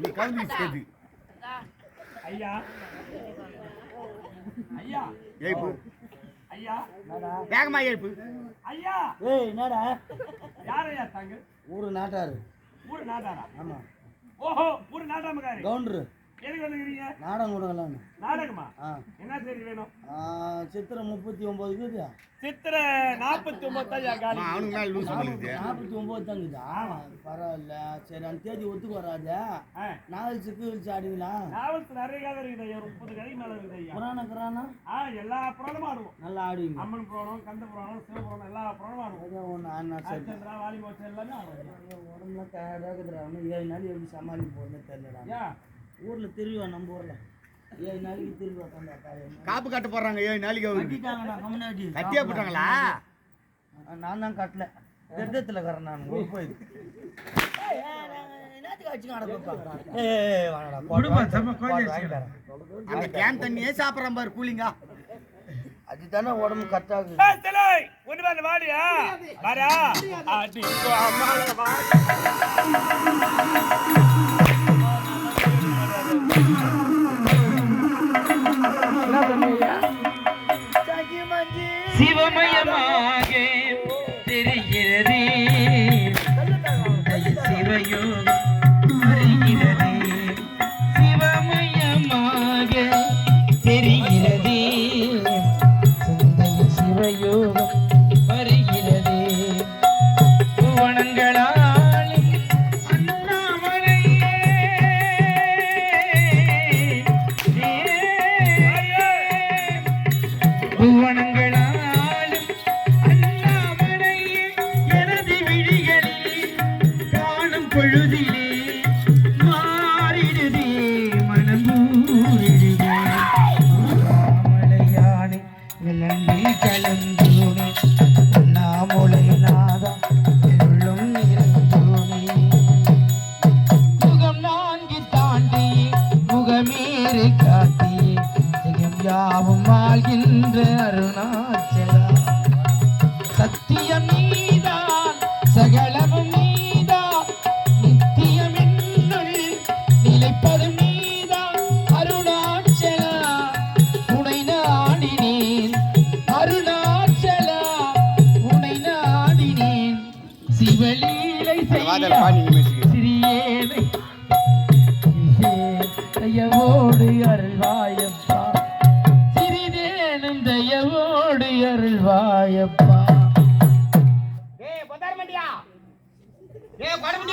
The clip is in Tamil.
நீ கலந்து சேர்த்து ஐயா. ஐயா. எழுப்பு ஐயா. வேகமா எழுப்பு ஐயா. ஏய் என்னடா? யார் ஐயா தாங்க? ஊரு நாட்டாரு. ஊர் நாட்டாரா? ஆமா. ஓஹோ ஊர் நாட்டாமக்காரி. கவுண்டரு. நாடகம் கொடுக்கலான்னு நாடகமா? என்ன செய்தி வேணும்? சித்திரை முப்பத்தி ஒன்பது இருக்குது சித்திரை நாற்பத்தி ஒன்பது பண்ணிக்குது நாற்பத்தி ஒன்பது தாங்குதா பரவாயில்ல. சரி அந்த தேதி ஒத்துக்கு வராது. சிக்கு வச்சு ஆடுவீங்களா? நாவல்ஸ் நிறைய கதை இருக்குது ஐயா. முப்பது கதை மேல இருக்குது ஐயா. புராண கிரானா ஆ எல்லா புராணமும் ஆடுவோம். நல்லா ஆடுவீங்க. அம்மன் புராணம் கந்த புராணம் சிவபுராணம் எல்லா புராணமும் ஆடுவோம். ஏதோ ஒன்று ஆனா சரி. வாலி எல்லாமே ஆடுவோம் ஐயா. உடம்புல டயர்டாக இருக்குதுடா. இன்னும் ஏழு நாள் எப்படி சமாளிக்க போகுதுன்னு தெரியலடா. ஊரில் திருவிழா நம்ம ஊரில். ஏழு நாளைக்கு திருவிழா காப்பு கட்ட போறாங்க ஏழு நாளைக்கு கட்டிட்டாங்கண்ணா கம்முனாடி கத்தியா போட்டாங்களா? நான் தான் கட்டல. திருத்தத்தில் கறேன் நான் ஒரு போய் அந்த கேன் தண்ணியே சாப்பிட்றான் பாரு கூலிங்கா. அதுதானே உடம்பு கட்டாகுது வாடியா? அடி, பொழுதிலே மாறிடுதே மனமூரிடுதே அண்ணாமலையானே இளம்பில் கலந்தோனே அண்ணாமலை நாதா உள்ளும் நிறைந்தோனே முகம் நான்கு தாண்டி முகமேறு காட்டி யாவும் அருணாச்சலா. சத்தியம் நீதான் சகலம் நிலைப்பதும் நீதான் அருணாச்சலா. உனை நாடினேன் அருணாச்சலா. உனை நாடினேன். சிவலீலை வாதல் செய்ய பாடி நிமிஷம் சிறியேனை. தயவோடு அருள்வாயப்பா. சிறிதேனும் தயவோடு அருள்வாயப்பா. ஏய் பதாரமண்டியா ஏய் படமண்டியா